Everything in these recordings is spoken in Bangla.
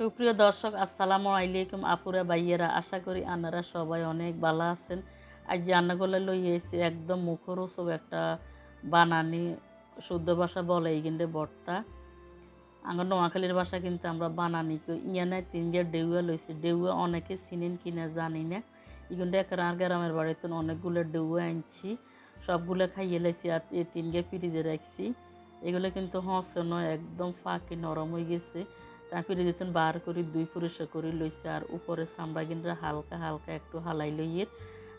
সুপ্রিয় দর্শক, আসসালামু আলাইকুম আপুরা বাইয়েরা আশা করি আপনারা সবাই অনেক ভালো আছেন। আজ রান্নাগুলো লই এসেছি, একদম মুখরোচক একটা বানানি, শুদ্ধ ভাষা বলে এই কিন্তু বর্তা আমার নোয়াখালীর ভাষা কিন্তু আমরা বানানি ইয়ানায় তিন গিয়ে ডেউয়া লইছি, ডেউয়া অনেকে চিনেন কিনা জানি না। এগুলো একটা আর গ্রামের বাড়িতে অনেকগুলো ডেউয়া আনছি, সবগুলো খাইয়ে লাইছি আর এই তিনগে ফ্রিজে রাখছি। এগুলো কিন্তু হসে নয়, একদম ফাঁকি নরম হয়ে গেছে। তারপরে দিতেন বার করে, দুই পরিষ্কার করে লইছে, আর উপরে চামড়া কিন্তু হালকা হালকা একটু হালাই লইয়ে,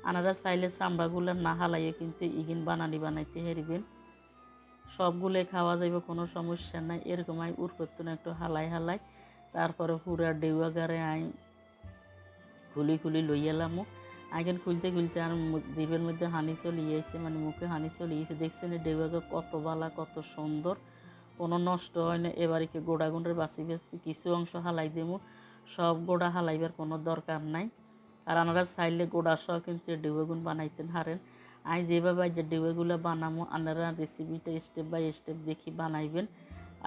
আনারা চাইলে চামড়াগুলো না হালাইয়ে কিন্তু ইগিন বানানি বানাইতে হেরবেন। সবগুলো খাওয়া যাইব, কোনো সমস্যা নাই, এরকম উর করতো না একটু হালাই হালাই, তারপরে পুরা ডেউয়া গারে আই খুলি খুলি লই এলামও আইকেন খুলতে খুলতে আর জিভের মধ্যে হানি চলে গিয়েছে মানে মুখে হানি চলে গিয়েছে দেখছেন ডেউয়াকে কত বালা, কত সুন্দর। কোনো নষ্ট হয় না, এবারে গোড়া গুঁড়ের বাঁচি বেশি কিছু অংশ হালাই দেবো সব গোড়া হালাইবার কোনো দরকার নাই। আর আপনারা চাইলে গোড়া সহ কিন্তু ডেউয়াগুন বানাইতেন হারেন। আই যেভাবে যে ডেউয়াগুলো বানামো, আপনারা রেসিপিটা স্টেপ বাই স্টেপ দেখি বানাইবেন।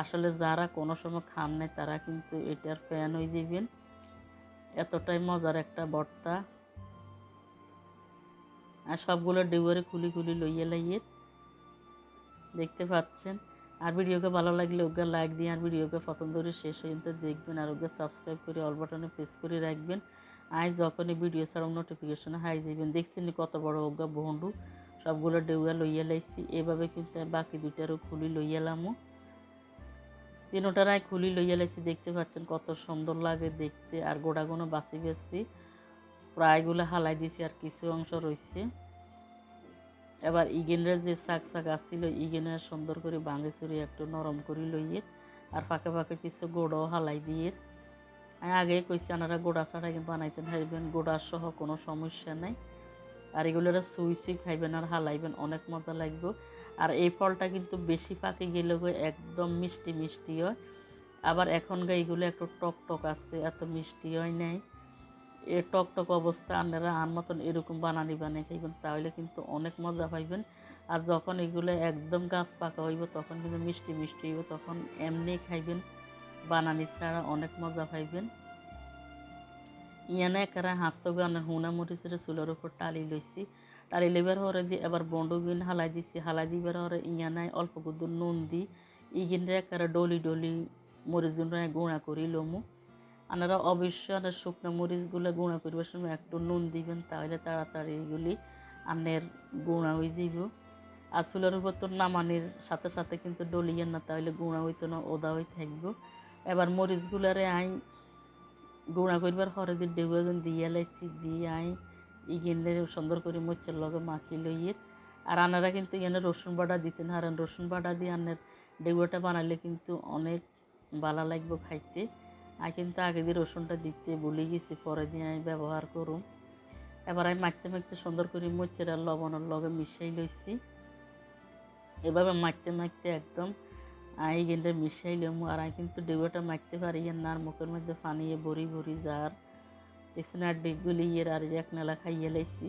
আসলে যারা কোনো সময় খান নাই, তারা কিন্তু এটার ফ্যান হয়ে যাবেন এতটাই মজার একটা ভর্তা। আর সবগুলো ডেউয়ারে খুলি খুলি লইয়ে লাইয়ে দেখতে পাচ্ছেন। আর ভিডিওকে ভালো লাগলে ওকে লাইক দিয়ে আর ভিডিওকে প্রথম ধরে শেষ পর্যন্ত দেখবেন, আর ওকে সাবস্ক্রাইব করে অল বাটনে প্রেস করে রাখবেন। আজ যখনই ভিডিও ছাড়াও নোটিফিকেশন হাই যাবেন দেখছেন কত বড় ওগা বন্ডু সবগুলো ডেউয়া লইয়া লাইছি। এভাবে কিন্তু বাকি দুইটারও খুলি লইয়া লামো। তিনোটারাই খুলি লইয়া লাইছি, দেখতে পাচ্ছেন কত সুন্দর লাগে দেখতে। আর গোড়াগুলো বাঁচি গেছি। প্রায়গুলো হালাই দিছি, আর কিছু অংশ রয়েছে এবার ইগেনের যে শাক শাক আসছিল ইগেনের সুন্দর করে ভাঙে চুরি একটু নরম করে লইয়ে আর ফাঁকে ফাঁকে কিছু গোড়াও হালাই দিয়ে। আগে কইছি আপনারা গোড়া ছাড়া কিন্তু বানাইতেন খাইবেন গোড়া সহ কোনো সমস্যা নাই। আর এগুলোরা সুই সুই খাইবেন আর হালাইবেন, অনেক মজা লাগবে। আর এই ফলটা কিন্তু বেশি পাকে গেলে একদম মিষ্টি মিষ্টি হয়। আবার এখনকার এগুলো একটু টক টক আছে, এত মিষ্টি হয় নাই। এ টক টক অবস্থা, আপনারা আন মতন এরকম বানানি বানিয়ে খাইবেন, তাহলে কিন্তু অনেক মজা পাইবেন। আর যখন এগুলো একদম গাছ পাকা হইব, তখন কিন্তু মিষ্টি মিষ্টি হইব, তখন এমনি খাইবেন। বানানি ছাড়া অনেক মজা পাইবেন। ইয়ানে একারা হাঁসো গানে হুনা মরিচের চুলের উপর টালি লইছি। টালি লইবার হরে দি এবার বন্ডু বিন হালাই দিছি, হালাই দিবার হরে ইয়ানায় অল্প কুদুর নুন দি ইগিনরে একারা ডলি ডলি মরিচ গুণ গুঁড়া করি লমু। আপনারা অবশ্যই আপনার শুকনো মরিচগুলো গুঁড়া করবার সময় একটু নুন দিবেন, তাহলে তাড়াতাড়ি এগুলি আনের গুঁড়া হয়ে যাইব। আর চুলের উপর তো নামানির সাথে সাথে কিন্তু ডলিয়েন না, তাহলে গুঁড়া হইতো না, ওদা হয়ে থাকব। এবার মরিচগুলারে আই গুঁড়া করবার হরে দিয়ে ডেগুন দিয়ে লাইছি, দিয়ে আই ইগেনে সুন্দর করে মরিচের লগে মাখি লইয়ে। আর আনারা কিন্তু এখানে রসুন বাটা দিতেন আর রসুন বাটা দিয়ে আনের ডেগুটা বানালে কিন্তু অনেক ভালো লাগবে খাইতে। আর কিন্তু আগে দিয়ে রসুনটা দিতে ভুলে গেছি, পরে দিয়ে আমি ব্যবহার করুম। এবার আমি মাখতে মাখতে সুন্দর করে মরিচের আর লবণের লগে মিশাই লইছি। এভাবে মাখতে মাখতে একদম আই কিন্তু মিশাই লম আর আমি কিন্তু ডেগুটা মাখতে পারি নার মুখের মধ্যে পানিয়ে ভরি ভরি যার। দেখছেন, আর ডেগুলি ইয়ের আর এক নেলা খাইয়ে লাইছি।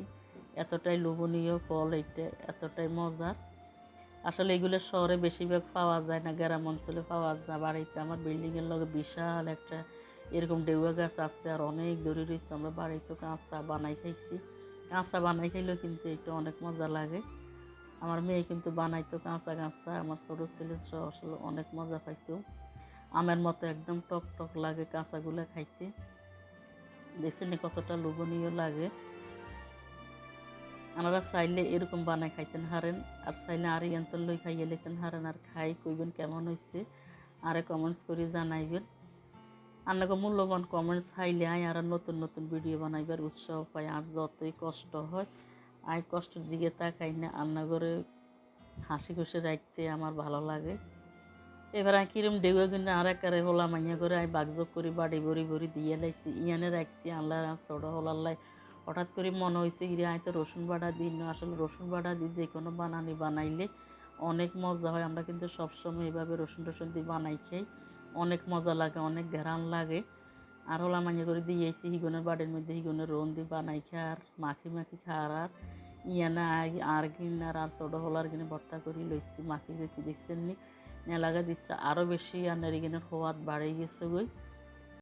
এতটাই লোভনীয় ফল, এইটা এতটাই মজার। আসলে এগুলো শহরে বেশিরভাগ পাওয়া যায় না, গ্রাম অঞ্চলে পাওয়া যায়। বাড়িতে আমার বিল্ডিংয়ের লগে বিশাল একটা এরকম ডেউয়া গাছ আছে আর অনেক দূরে রয়েছে। আমরা বাড়িতে কাঁচা বানাই খাইছি। কাঁচা বানাই খাইলেও কিন্তু এটা অনেক মজা লাগে। আমার মেয়ে কিন্তু বানাইতো কাঁচা কাঁচা, আমার ছোটো ছেলে আসলে অনেক মজা পাইতো। আমের মতো একদম টক টক লাগে কাঁচাগুলো খাইতে। দেখছেন কতটা লোভনীয় লাগে। আপনারা চাইলে এরকম বানাই খাইতেন হারেন, আর চাইলে আর ইয়ান্তর লই খাইয়ে লেতেন হারেন, আর খাই, কইবেন কেমন হয়েছে আরে কমেন্টস করে জানাইবেন। আপনাকে মূল্যবান কমেন্টস হাইলে আয় আর নতুন নতুন ভিডিও বানাইবার উৎসাহ পাই আর যতই কষ্ট হয়, আয় কষ্টের দিকে তাকাই না। রান্না করে হাসি খুশি রাখতে আমার ভালো লাগে। এবার আমি কিরম ডেগুয়ে কিন্তু আর একারে হোলা মাইয়া করে আমি বাগযোগ করি, বাড়ি ভরি ভরি দিয়ে লাইছি। ইয়ানে রাখছি আল্লাহ ছোটো হোলাল্লাই হঠাৎ করে মনে হয়েছে গিয়ে আমি তো রসুন বাটা দিই না। আসলে রসুন বাটা দিয়ে যে কোনো বানানি বানাইলে অনেক মজা হয়। আমরা কিন্তু সবসময় এভাবে রসুন টসুন দিয়ে বানাই খাই। অনেক মজা লাগে, অনেক ঘেরান লাগে। আর হলা মাইয়া করে দিয়েছি, হিগনের বাড়ির মধ্যে হিগনের রোন দিয়ে বানাই খার মাখি মাখি খার আর ইয়ানা আর কিন আর আর ছোটো হলার কিনে ভর্তা করে লইছি। মাখি দেখি দেখছেন নি? নেলাগা দিচ্ছে আরও বেশি আর এখানে হওয়াত বাড়ে গেছে গই।